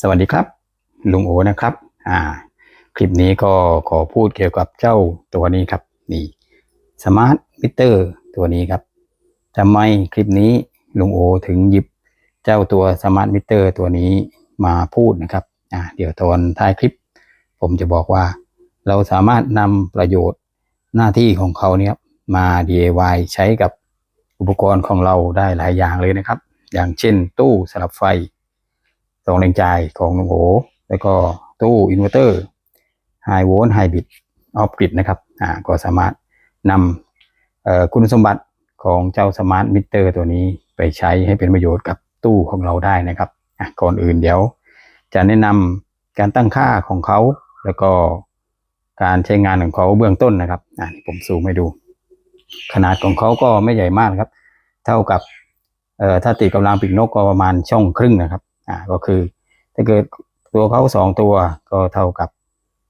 สวัสดีครับ ลุงโอนะครับ อ่า คลิปนี้ก็ขอพูดเกี่ยวกับเจ้าตัวนี้ครับ นี่สมาร์ทมิเตอร์ตัวนี้ครับทำไมคลิปนี้ลุงโอถึงหยิบเจ้าตัวสมาร์ทมิเตอร์ตัวนี้มาพูดนะครับ อ่า เดี๋ยวตอนท้ายคลิป ผมจะบอกว่า เราสามารถนำประโยชน์หน้าที่ของเขาเนี่ยมา DIY ใช้กับอุปกรณ์ของเราได้หลายอย่างเลยนะครับ อย่างเช่นตู้สลับไฟ องแรงจ่ายของลุงโอแล้วก็ตู้อินเวอร์เตอร์ไฮโวลต์ไฮบริดออฟกริดนะครับอ่าก็สามารถนำคุณสมบัติของเจ้าสมาร์ทมิเตอร์ตัวนี้ไปใช้ให้เป็นประโยชน์กับตู้ของเราได้นะครับอะก่อนอื่นเดี๋ยว จะแนะนำการตั้งค่าของเขา แล้วก็การใช้งานของเขาเบื้องต้นนะครับอ่าผมซูมให้ดู ขนาดของเขาก็ไม่ใหญ่มากครับ เท่ากับเอ่อถ้าติดกำลังปีกนกก็ประมาณช่องครึ่งนะครับ อ่าก็คือถ้าเกิดตัวเขาสองตัวก็เท่ากับ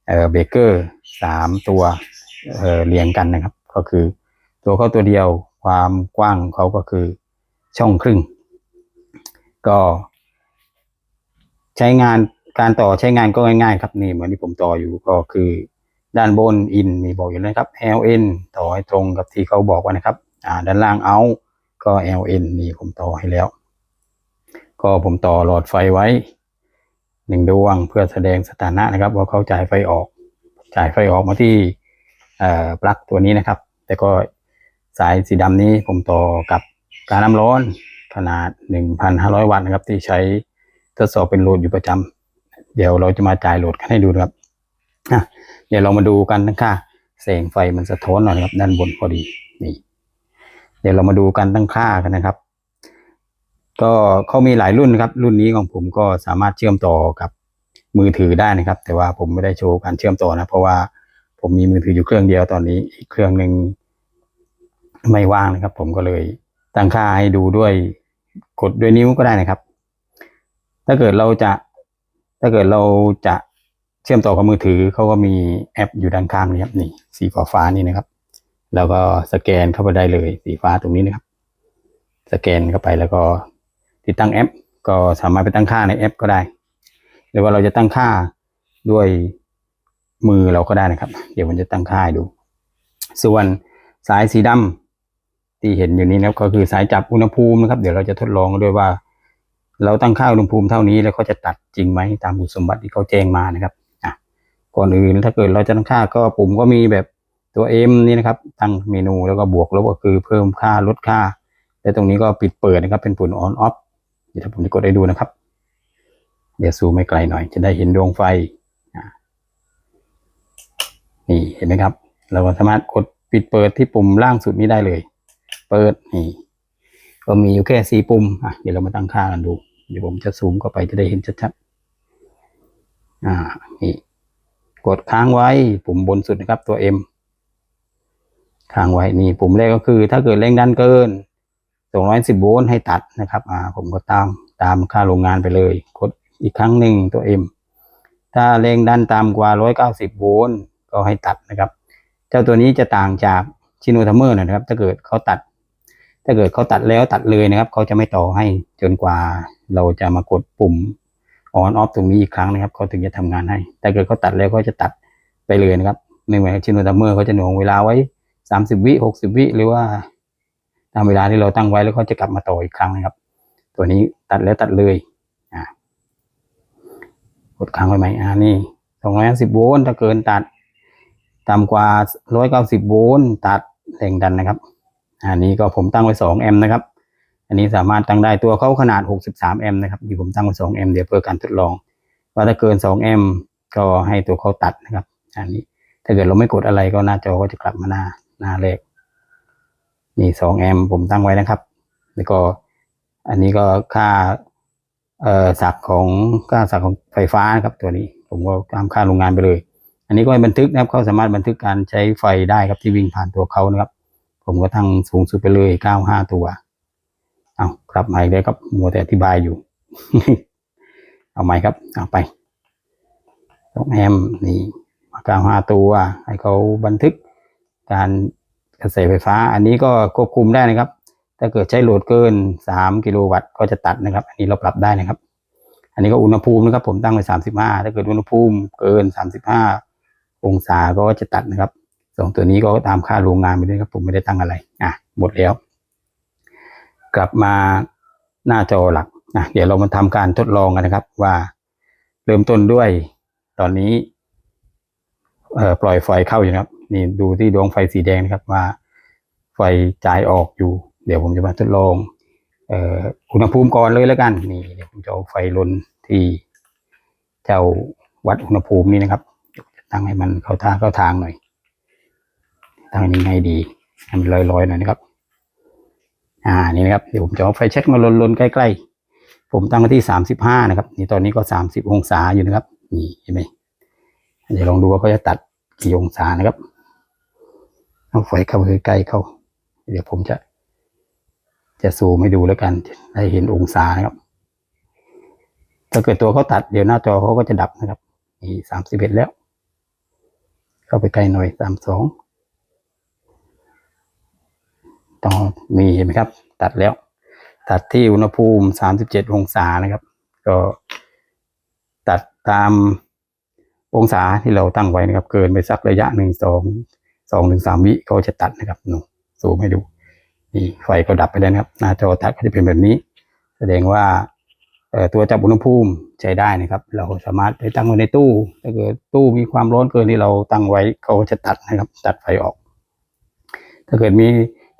เออเบเกอร์สามตัวเออเรียงกันนะครับ ก็คือตัวเขาตัวเดียวความกว้างเขาก็คือช่องครึ่ง ก็ ใช้งานการต่อใช้งานก็ง่ายๆครับนี่เหมือนที่ผมต่ออยู่ก็คือ ด้านบน in มีบอกอยู่นะครับ ln ต่อให้ตรงกับที่เขาบอกไว้นะครับ อ่า ด้านล่าง out ก็ ln นี่ผมต่อให้แล้ว ก็ผมต่อหลอดไฟไว้หนึ่งดวงเพื่อแสดงสถานะนะครับ ว่าเขาจ่ายไฟออก จ่ายไฟออกมาที่ปลั๊กตัวนี้นะครับ แต่ก็สายสีดำนี้ผมต่อกับการน้ำร้อนขนาด 1,500 วัตต์นะครับ ที่ใช้ทดสอบเป็นโหลดอยู่ประจำเดี๋ยวเราจะมาจ่ายโหลดกันให้ดูนะครับเดี๋ยวเรามาดูกันนะคะแสงไฟมันสะท้อนหน่อยนะครับด้านบนพอดีนี่ เดี๋ยวเรามาดูการตั้งค่ากันนะครับ ก็เขามีหลายรุ่นนะครับ รุ่นนี้ของผมก็สามารถเชื่อมต่อกับมือถือได้นะครับ แต่ว่าผมไม่ได้โชว์การเชื่อมต่อนะ เพราะว่าผมมีมือถืออยู่เครื่องเดียวตอนนี้ อีกเครื่องหนึ่งไม่ว่างนะครับ ผมก็เลยตั้งค่าให้ดูด้วยกดด้วยนิ้วก็ได้นะครับ ถ้าเกิดเราจะ ถ้าเกิดเราจะเชื่อมต่อกับมือถือเขาก็มีแอปอยู่ด้านข้างนี้ครับนี่ สีฟ้าฟ้านี่นะครับ แล้วก็สแกนเข้าไปได้เลยสีฟ้าตรงนี้นะครับ สแกนเข้าไปแล้วก็ ติดตั้งแอป ก็สามารถไปตั้งค่าในแอป ก็ได้ หรือว่าเราจะตั้งค่าด้วยมือเราก็ได้นะครับ เดี๋ยวผมจะตั้งค่าดู ส่วนสายสีดำที่เห็นอยู่นี้นะครับก็คือสายจับอุณหภูมินะครับ เดี๋ยวเราจะทดลองด้วยว่า เราตั้งค่าอุณหภูมิเท่านี้แล้วเขาจะตัดจริงไหมตามคุณสมบัติที่เขาแจ้งมานะครับอะก่อนอื่นถ้าเกิดเราจะตั้งค่าก็ปุ่มก็มีแบบตัว M นี่นะครับ ตั้งเมนูแล้วก็บวกลบก็คือเพิ่มค่าลดค่า และตรงนี้ก็ปิดเปิดนะครับเป็นปุ่ม on off เดี๋ยวผมจะกดให้ดูนะครับ เดี๋ยวซูมไม่ไกลหน่อย จะได้เห็นดวงไฟนี่เห็นไหมครับ เราก็สามารถกดปิดเปิดที่ปุ่มล่างสุดนี้ได้เลย เปิดนี่ก็มีอยู่แค่สี่ปุ่มอะเดี๋ยวเรามาตั้งค่ากันดู เดี๋ยวผมจะซูมเข้าไปจะได้เห็นชัดๆอ่านี่กดค้างไว้ปุ่มบนสุดนะครับตัว M ค้างไว้นี่ปุ่มแรกก็คือ ถ้าเกิดแรงดันเกิน 210โวลต์ให้ตัดนะครับอ่าผมก็ตามตามค่าโรงงานไปเลยกดอีกครั้งหนึ่งตัว M ถ้าแรงดันต่ำกว่า190โวลต์ก็ให้ตัดนะครับ เจ้าตัวนี้จะต่างจากชิโนทัมเมอร์นะครับ ถ้าเกิดเขาตัด ถ้าเกิดเขาตัดแล้วตัดเลยนะครับเขาจะไม่ต่อให้จนกว่าเราจะมากดปุ่ม on off ตรงนี้อีกครั้งนะครับเขาถึงจะทำงานให้ แต่เกิดเขาตัดแล้วก็จะตัดไปเลยนะครับไม่เหมือนชิโนทัมเมอร์เขาจะหน่วงเวลาไว้ 30 วิ 60 วิ หรือว่า ตามเวลาที่เราตั้งไว้แล้วเขาจะกลับมาต่ออีกครั้งนะครับ ตัวนี้ตัดแล้วตัดเลยอ่ากดค้างไว้ไหมอ่านี่สองร้อยสิบโวลต์ถ้าเกินตัดต่ำกว่าร้อยเก้าสิบโวลต์ตัดแรงดันนะครับ อันนี้ก็ผมตั้งไว้สองแอมป์นะครับ อันนี้สามารถตั้งได้ตัวเขาขนาดหกสิบสามแอมป์นะครับที่ผมตั้งไว้สองแอมป์เดี๋ยวเพื่อการทดลอง ว่าถ้าเกินสองแอมป์ก็ให้ตัวเขาตัดนะครับ อันนี้ถ้าเกิดเราไม่กดอะไรก็หน้าจอก็จะกลับมาหน้าหน้าแรก นี่สองแอมผมตั้งไว้นะครับ แล้วก็อันนี้ก็ค่าเอ่อสักของค่าสักของไฟฟ้านะครับตัวนี้ ผมก็ตามค่าโรงงานไปเลย อันนี้ก็ให้บันทึกนะครับเขาสามารถบันทึกการใช้ไฟได้ครับที่วิ่งผ่านตัวเขานะครับ ผมก็ตั้งสูงสุดไปเลยเก้าห้าตัวเอากลับมาอีกแล้วครับมัวแต่อธิบายอยู่ เอาใหม่ครับ เอาไปสองแอมนี่เก้าห้าตัวให้เขาบันทึกการ กระแสไฟฟ้า อันนี้ก็ควบคุมได้นะครับ ถ้าเกิดใช้โหลดเกินสามกิโลวัตต์ก็จะตัดนะครับ อันนี้เราปรับได้นะครับ อันนี้ก็อุณหภูมินะครับ ผมตั้งไว้สามสิบห้าถ้าเกิดอุณหภูมิเกินสามสิบห้าองศาก็จะตัดนะครับสองตัวนี้ก็ตามค่าโรงงานไปด้วยครับผมไม่ได้ตั้งอะไรอะหมดแล้ว กลับมาหน้าจอหลักนะเดี๋ยวเรามาทำการทดลองกันนะครับ ว่าเริ่มต้นด้วยตอนนี้ เอ่อปล่อยไฟเข้าอยู่นะครับ นี่ดูที่ดวงไฟสีแดงนะครับว่า ไฟจ่ายออกอยู่ เดี๋ยวผมจะมาทดลองเอ่ออุณหภูมิก่อนเลยแล้วกัน นี่เดี๋ยวผมจะเอาไฟลนที่เจ้าวัดอุณหภูมินี่นะครับตั้งให้มันเข้าท่าเข้าทางหน่อยตั้งยังไงดีให้มันลอยๆหน่อยนะครับ อ่านี่นะครับเดี๋ยวผมจะเอาไฟแช็กมาลนๆใกล้ๆผมตั้งไว้ที่สามสิบห้านะครับ นี่ตอนนี้ก็สามสิบองศาอยู่นะครับ นี่เห็นไหมเดี๋ยวลองดูว่าเขาจะตัดกี่องศานะครับ เอาไฟเข้าไปใกล้เข้า เดี๋ยวผมจะ จะซูมให้ดูแล้วกันได้เห็นองศานะครับ ถ้าเกิดตัวเขาตัดเดี๋ยวหน้าจอเขาก็จะดับนะครับนี่สามสิบเอ็ดแล้ว เข้าไปใกล้หน่อยสามสองต่อมีเห็นไหมครับ ตัดแล้ว ตัดที่อุณหภูมิสามสิบเจ็ดองศานะครับ ก็ตัดตามองศาที่เราตั้งไว้นะครับ เกินไปสักระยะหนึ่งสอง สองถึงสามวิเขาจะตัดนะครับหนูซูมให้ดูนี่ไฟก็ดับไปแล้วนะครับ หน้าจอตัดก็จะเป็นแบบนี้ แสดงว่าตัวจับอุณหภูมิใช้ได้นะครับ เราสามารถไปตั้งไว้ในตู้ถ้าเกิดตู้มีความร้อนเกินที่เราตั้งไว้เขาจะตัดนะครับ ตัดไฟออก ถ้าเกิดมี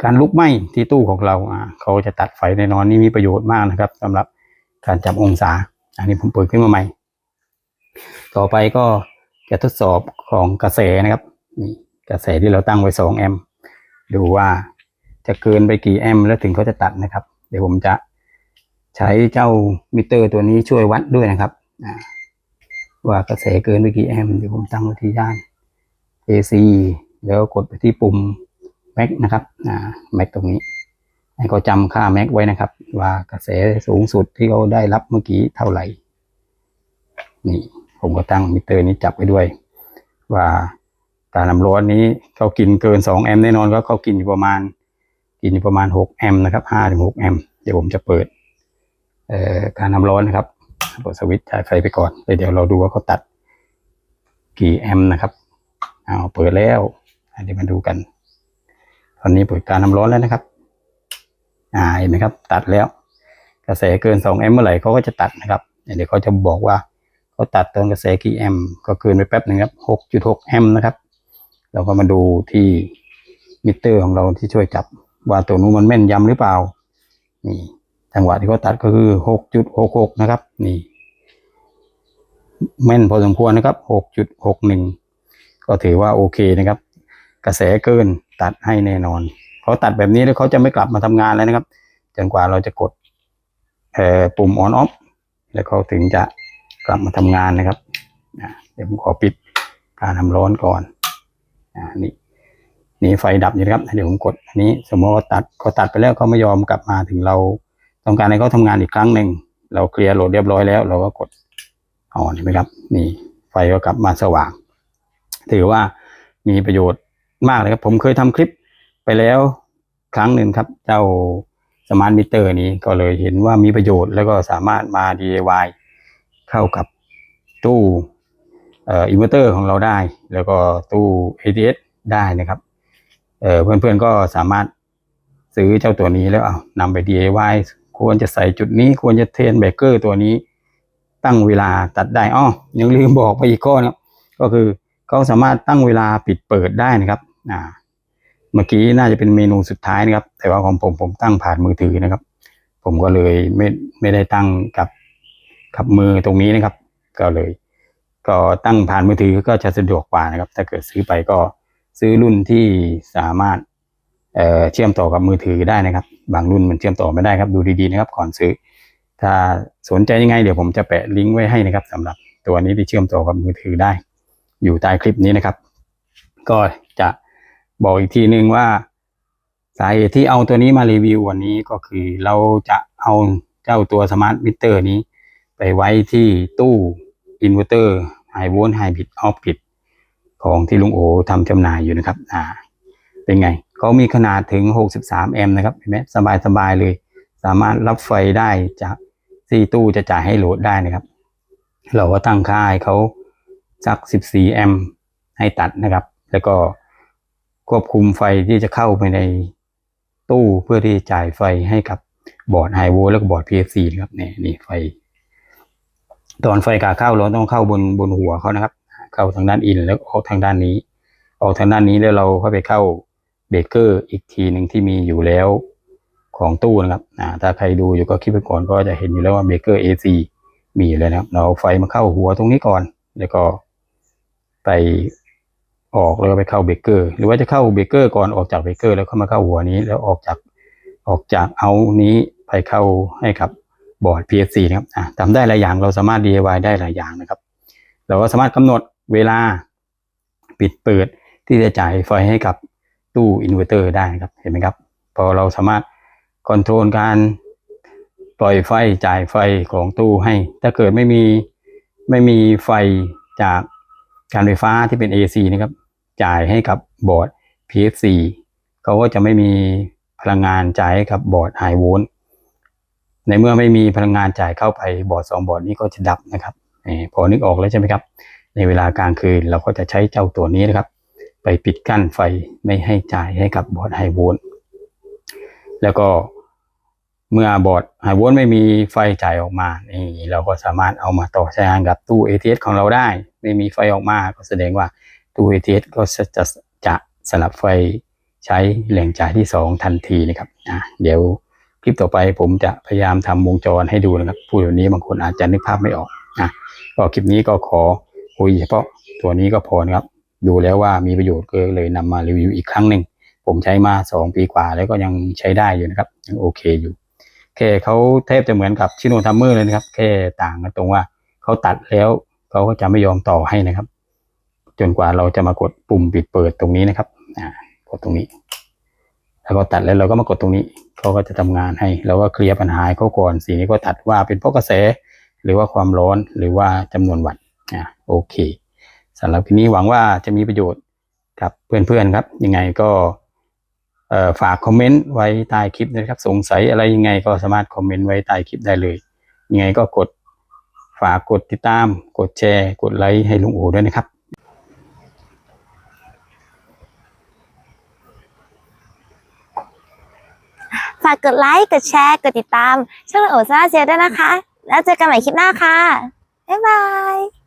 การลุกไหม้ที่ตู้ของเราอ่าเขาจะตัดไฟแน่นอนนี่มีประโยชน์มากนะครับสำหรับการจับองศา อันนี้ผมเปิดขึ้นมาใหม่ ต่อไปก็จะทดสอบของกระแสนะครับนี่ กระแสที่เราตั้งไว้2แอมป์ดูว่าจะเกินไปกี่แอมป์แล้วถึงเขาจะตัดนะครับ เดี๋ยวผมจะใช้เจ้ามิเตอร์ตัวนี้ช่วยวัดด้วยนะครับว่ากระแสเกินไปกี่แอมป์เดี๋ยวผมตั้งไว้ที่ด้าน AC แล้วกดไปที่ปุ่ม Max นะครับอ่า Max ตรงนี้ให้เขาจำค่า Max ไว้นะครับ ว่ากระแสสูงสุดที่เขาได้รับเมื่อกี้เท่าไหร่ นี่ ผมก็ตั้งมิเตอร์นี้จับไว้ด้วย ว่า การน้ำร้อนนี้เขากินเกิน 2 แอมป์แน่นอนก็เขากินอยู่ประมาณ กินอยู่ประมาณ 6 แอมป์นะครับ5ถึง6แอมป์เดี๋ยวผมจะเปิดการน้ำร้อนนะครับเปิดสวิตช์จ่ายไฟไปก่อนเดี๋ยวเราดูว่าเขาตัดกี่แอมป์นะครับเอาเปิดแล้วเดี๋ยวมาดูกัน ตอนนี้เปิดการน้ำร้อนแล้วนะครับอ่าเห็นไหมครับ ตัดแล้ว กระแสเกิน 2 แอมป์เมื่อไหร่เขาก็จะตัดนะครับเดี๋ยวเขาจะบอกว่าเขาตัดตอนกระแสกี่แอมป์ก็เกินไปแป๊บหนึ่งครับ6.6 แอมป์นะครับ เราก็มาดูที่มิเตอร์ของเราที่ช่วยจับ ว่าตัวนู้นมันแม่นยำหรือเปล่า นี่จังหวะที่เขาตัดก็คือ6.66นะครับ นี่ แม่นพอสมควรนะครับ6.61ก็ถือว่าโอเคนะครับ กระแสเกินตัดให้แน่นอนเขาตัดแบบนี้แล้วเขาจะไม่กลับมาทำงานแล้วนะครับจนกว่าเราจะกดปุ่ม on off แล้วเขาถึงจะกลับมาทำงานนะครับเดี๋ยวผมขอปิดการทำร้อนก่อน อ่านี่นี่ไฟดับอยู่นะครับเดี๋ยวผมกดอันนี้สมมติว่าตัดเขาตัดไปแล้วเขาไม่ยอมกลับมาถึงเรา ต้องการให้เขาทำงานอีกครั้งหนึ่งเราเคลียร์โหลดเรียบร้อยแล้ว เราก็กดอ่อนเห็นไหมครับ นี่ไฟก็กลับมาสว่าง ถือว่ามีประโยชน์มากเลยครับ ผมเคยทำคลิปไปแล้วครั้งหนึ่งครับ เจ้าสมาร์ทมิเตอร์นี้ก็เลยเห็นว่ามีประโยชน์แล้วก็สามารถมา DIY เข้ากับตู้ อินเวอร์เตอร์ของเราได้ แล้วก็ตู้ ATS ได้นะครับเเพื่อนๆก็สามารถซื้อเจ้าตัวนี้แล้วเอานำไป DIY ควรจะใส่จุดนี้ควรจะเทนเบรกเกอร์ตัวนี้ตั้งเวลาตัดได้อ้อยังลืมบอกไปอีกข้อนะครับก็คือเขาสามารถตั้งเวลาปิดเปิดได้นะครับอ่าเมื่อกี้น่าจะเป็นเมนูสุดท้ายนะครับ แต่ว่าของผมผมตั้งผ่านมือถือนะครับ ผมก็เลยไม่ไม่ได้ตั้งกับกับมือตรงนี้นะครับ ก็เลย ก็ตั้งผ่านมือถือก็จะสะดวกกว่านะครับ ถ้าเกิดซื้อไปก็ซื้อรุ่นที่สามารถเเชื่อมต่อกับมือถือได้นะครับ บางรุ่นมันเชื่อมต่อไม่ได้ครับ ดูดีๆนะครับก่อนซื้อ ถ้าสนใจยังไงเดี๋ยวผมจะแปะลิงก์ไว้ให้นะครับสำหรับตัวนี้ที่เชื่อมต่อกับมือถือได้ อยู่ใต้คลิปนี้นะครับ ก็จะบอกอีกทีนึงว่าสาเหตุที่เอาตัวนี้มารีวิววันนี้ก็คือเราจะเอาเจ้าตัวสมาร์ทมิเตอร์นี้ ไปไว้ที่ตู้ อินเวอร์เตอร์ไฮโวลต์ไฮบิดออฟบิดของที่ลุงโอทำจำหน่ายอยู่นะครับ อ่า เป็นไง เขามีขนาดถึง 63 แอมป์นะครับ เห็นไหมสบายสบายๆเลย สามารถรับไฟได้จากที่ตู้จะจ่ายให้โหลดได้นะครับ เราก็ตั้งค่าให้เขาสัก 14 แอมป์ให้ตัดนะครับ แล้วก็ควบคุมไฟที่จะเข้าไปในตู้เพื่อที่จะจ่ายไฟให้กับบอร์ดไฮโวลต์แล้วก็บอร์ด PFC นะครับนี่นี่ไฟ ตอนไฟขาเข้าเราต้องเข้าบนบนหัวเขานะครับ เข้าทางด้านอินแล้วออกทางด้านนี้ ออกทางด้านนี้แล้วเราเข้าไปเข้าเบรกเกอร์อีกทีหนึ่งที่มีอยู่แล้วของตู้นะครับถ้าใครดูอยู่ก็คลิปไปก่อนก็จะเห็นอยู่แล้วว่าเบรกเกอร์ AC มีอยู่แล้วนะครับ เราเอาไฟมาเข้าหัวตรงนี้ก่อน แล้วก็ไปออกแล้วก็ไปเข้าเบรกเกอร์ หรือว่าจะเข้าเบรกเกอร์ก่อนออกจากเบรกเกอร์แล้วเข้ามาเข้าหัวนี้แล้วออกจากออกจากเอานี้ไปเข้าให้กับ บอร์ด PFC นะครับทำได้หลายอย่างเราสามารถ DIY ได้หลายอย่างนะครับ เราก็สามารถกำหนดเวลาปิดเปิดที่จะจ่ายไฟให้กับตู้อินเวอร์เตอร์ได้นะครับเห็นไหมครับ พอเราสามารถคอนโทรลการปล่อยไฟจ่ายไฟของตู้ให้ ถ้าเกิดไม่มีไม่มีไฟจากการไฟฟ้าที่เป็น AC นะครับจ่ายให้กับบอร์ด PFC เขาก็จะไม่มีพลังงานจ่ายให้กับบอร์ดไฮโวลต์ ในเมื่อไม่มีพลังงานจ่ายเข้าไปบอร์ดสองบอร์ดนี้ก็จะดับนะครับอพอนึกออกแล้วใช่ไหมครับ ในเวลากลางคืนเราก็จะใช้เจ้าตัวนี้นะครับ ไปปิดกั้นไฟไม่ให้จ่ายให้กับบอร์ดไฮโวลต์แล้วก็เมื่อบอร์ดไฮโวลต์ไม่มีไฟจ่ายออกมานี่เราก็สามารถเอามาต่อใช้งานกับตู้ ATS ของเราได้ ไม่มีไฟออกมาก็แสดงว่าตู้ ATS ก็จะจะจะสลับไฟใช้แหล่งจ่ายที่ 2 ทันทีนะครับเดี๋ยว คลิปต่อไปผมจะพยายามทำวงจรให้ดูนะครับพูดแบบนี้บางคนอาจจะนึกภาพไม่ออกนะก็คลิปนี้ก็ขอคุยเฉพาะตัวนี้ก็พอนะครับ ดูแล้วว่ามีประโยชน์ก็เลยนำมารีวิวอีกครั้งหนึ่งผมใช้มาสองปีกว่าแล้วก็ยังใช้ได้อยู่นะครับยังโอเคอยู่แค่เขาแทบจะเหมือนกับชิโนทัมเมอร์เลยนะครับ แค่ต่างกันตรงว่าเขาตัดแล้วเขาก็จะไม่ยอมต่อให้นะครับ จนกว่าเราจะมากดปุ่มปิดเปิดตรงนี้นะครับอ่ากดตรงนี้ แล้วก็ตัดแล้วเราก็มากดตรงนี้เขาก็จะทำงานให้เราก็เคลียร์ปัญหาเขาก่อนสีนี้ก็ตัดว่าเป็นเพราะกระแส หรือว่าความร้อนหรือว่าจำนวนวัตต์อะโอเคสำหรับคลิปนี้หวังว่าจะมีประโยชน์กับเพื่อนๆครับ ยังไงก็ฝากคอมเมนต์ไว้ใต้คลิปนะครับ สงสัยอะไรยังไงก็สามารถคอมเมนต์ไว้ใต้คลิปได้เลย ยังไงก็กดฝากกดติดตาม กดแชร์ กดไลค์ให้ลุงโอด้วยนะครับ ฝากกดไลค์กดแชร์กดติดตามช่องโอซ่าเซียด้วยนะคะ แล้วเจอกันใหม่คลิปหน้าค่ะ บ๊ายบาย